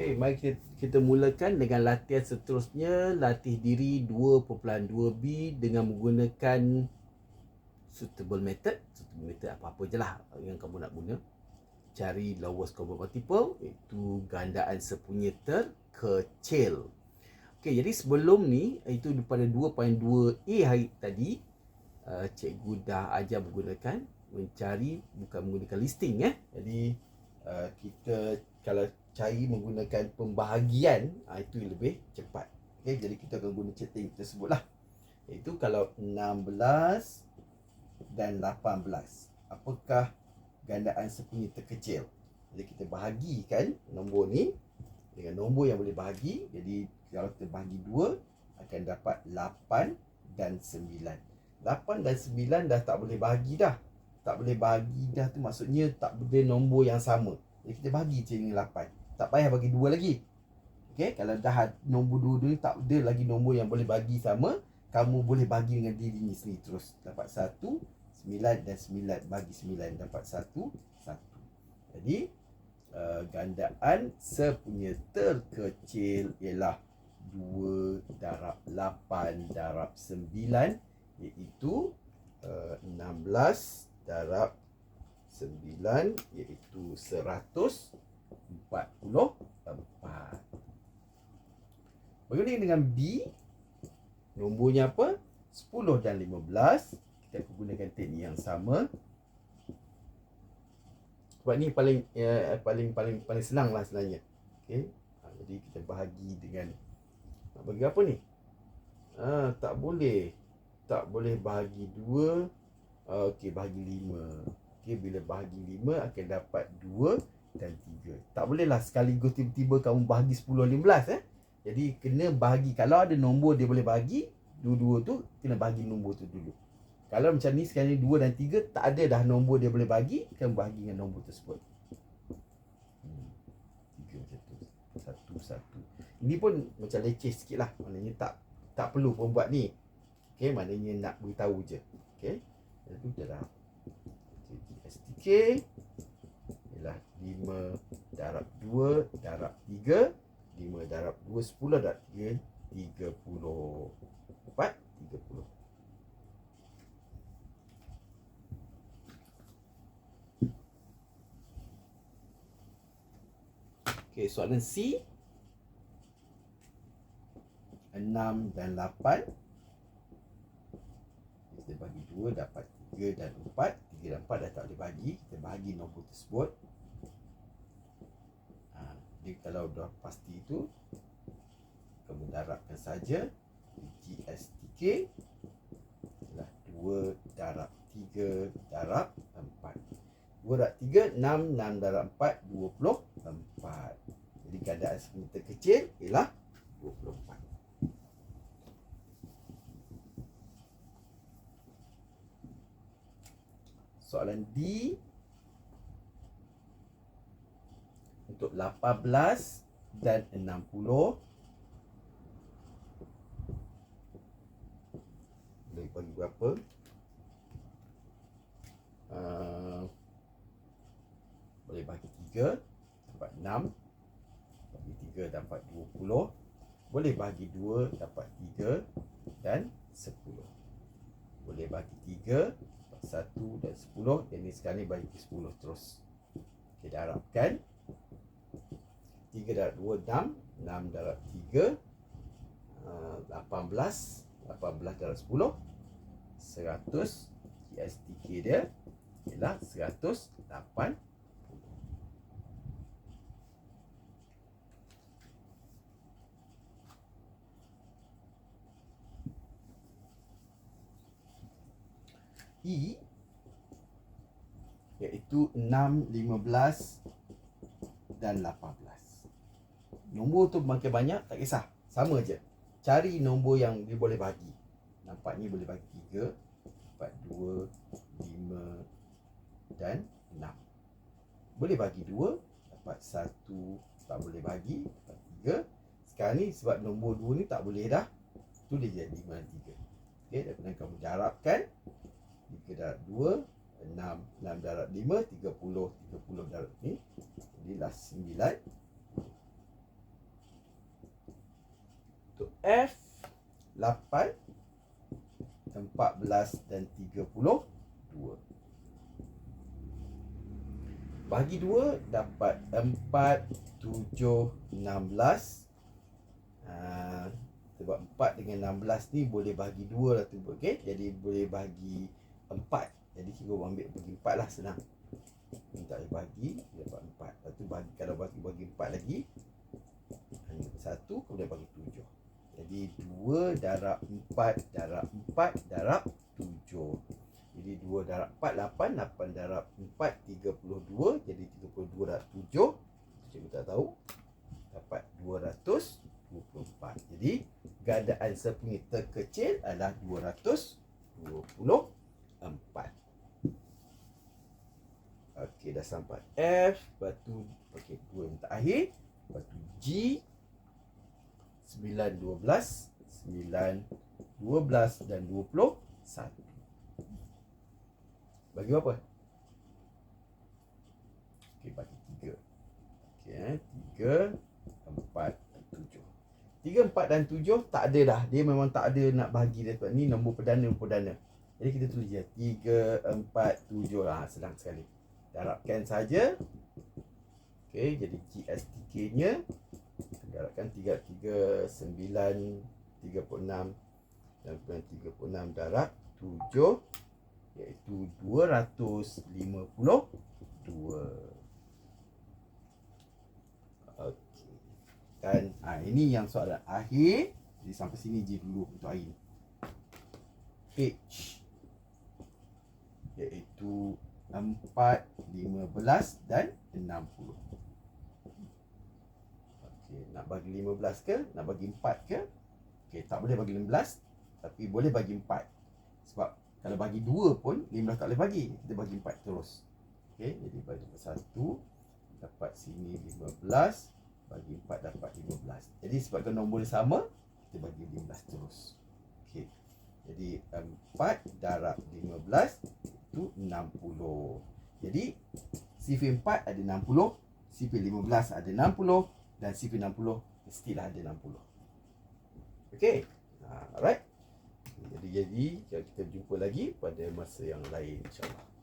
Okey, mari kita, kita mulakan dengan latihan seterusnya latih diri 2.2b dengan menggunakan suitable method. Suitable method apa-apa je lah yang kamu nak guna. Cari lowest common multiple iaitu gandaan sepunya terkecil. Okey, jadi sebelum ni itu pada 2.2a hari tadi uh, cikgu dah ajar menggunakan mencari bukan menggunakan listing eh. Jadi uh, kita kalau cari menggunakan pembahagian uh, itu lebih cepat. Okey, jadi kita akan guna chatting tersebut lah. Iaitu kalau 16 dan 18. Apakah gandaan sepunya terkecil? Jadi kita bahagikan nombor ni dengan nombor yang boleh bahagi. Jadi kalau kita bahagi 2 akan dapat 8 dan 9. 8 dan 9 dah tak boleh bahagi dah tak boleh bagi dah tu maksudnya tak boleh nombor yang sama. Jadi kita bagi je ni 8. Tak payah bagi dua lagi. Okey, kalau dah nombor dua ni tak ada lagi nombor yang boleh bagi sama, kamu boleh bagi dengan diri ni sendiri terus. Dapat 1, 9 dan 9 bagi 9 dapat 1, 1. Jadi uh, gandaan sepunya terkecil ialah 2 darab 8 darab 9 iaitu uh, 16 darab 9 iaitu 144. Bagaimana dengan B? Nombornya apa? 10 dan 15. Kita akan gunakan teknik yang sama. Sebab ni paling ya, paling paling paling senang lah sebenarnya. Okey. Ha, jadi kita bahagi dengan nak bagi apa ni? Ha, tak boleh. Tak boleh bahagi dua Okey, bahagi 5. Okey, bila bahagi 5 akan dapat 2 dan 3. Tak bolehlah sekaligus tiba-tiba kamu bahagi 10 15 eh. Jadi kena bahagi kalau ada nombor dia boleh bahagi, dua-dua tu kena bahagi nombor tu dulu. Kalau macam ni sekarang ni 2 dan 3 tak ada dah nombor dia boleh bahagi, kena bahagi dengan nombor tersebut. Hmm. 3 macam tu. Satu, satu. Ini pun macam leceh sikit lah. Maknanya tak tak perlu pun buat ni. Okay, maknanya nak beritahu je. Okay. Darab Jadi STK Ialah 5 darab 2 darab 3 5 darab 2 10 darab 3 30 4 30 Okey, soalan C. 6 dan 8 Kita bagi 2 dapat 3 dan 4 3 dan 4 dah tak boleh bagi. Kita bahagi nombor tersebut Jadi kalau dah pasti itu Kamu darabkan saja GSTK Ialah 2 darab 3 darab 4 2 darab 3 6 6 darab 4 24 Jadi keadaan sebentar kecil Ialah 24 soalan D untuk 18 dan 60 boleh bagi berapa? Uh, boleh bagi 3 dapat 6 bagi 3 dapat 20 boleh bagi 2 dapat 3 dan 10 boleh bagi 3 1 dan 10 Dan ni sekarang ni bagi 10 terus. Kita harapkan 3 darab 2 6 6 darab 3 18 18 darab 10 100 GSTK dia Ialah 108 E iaitu 6, 15 dan 18. Nombor tu makin banyak tak kisah. Sama je. Cari nombor yang dia boleh bagi. Nampak ni boleh bagi 3, 4, 2, 5 dan 6. Boleh bagi 2, dapat 1, tak boleh bagi, dapat 3. Sekarang ni sebab nombor 2 ni tak boleh dah. Tu dia jadi 5 dan 3. Okey, dan kamu darabkan 3 darab 2 6 6 darab 5 30 30 darab ni jadilah 9 F 8 14 dan 32 Bagi 2 dapat 4 7 16 ha, sebab 4 dengan 16 ni boleh bagi 2 lah tu okey? Jadi boleh bagi 4 jadi kita ambil bagi 4 lah senang. Ni tak boleh bagi dapat 4 lepas tu bagi kalau bagi bagi 4 lagi hanya satu kemudian bagi 7 jadi 2 darab 4 darab 4 darab 7 jadi 2 darab 4 8 8 darab 4 32 jadi 32 darab 7 cikgu tak tahu. Dapat 224 jadi gandaan sepunyi terkecil adalah 224 Okey dah sampai F. Batu okey dua yang terakhir. Batu G. 9 12 9 12 dan 21 bagi berapa? Okey bagi 3 Okey eh. 3 4 dan 7 3 4 dan 7 tak ada dah. Dia memang tak ada nak bagi dia sebab ni nombor perdana perdana. Jadi kita tulis je 3 4 7 lah senang sekali. Darabkan saja. Okey jadi GSTK nya darabkan 3 3 9 36 dan 36 darab 7 iaitu 252 okey dan ha, ini yang soalan akhir jadi sampai sini je dulu untuk hari ni H iaitu empat, lima belas dan enam puluh. Okey, nak bagi lima belas ke? Nak bagi empat ke? Okey, tak boleh bagi lima belas, tapi boleh bagi empat. Sebab kalau bagi dua pun, lima belas tak boleh bagi. Kita bagi empat terus. Okey, jadi bagi satu, dapat sini lima belas, bagi empat dapat lima belas. Jadi sebabkan nombor sama, kita bagi lima belas terus. Okey, jadi empat darab lima belas, itu 60. Jadi CV4 ada 60, CV15 ada 60 dan CV60 mestilah ada 60. Okey. Ha, alright. Jadi jadi kita jumpa lagi pada masa yang lain insya-Allah.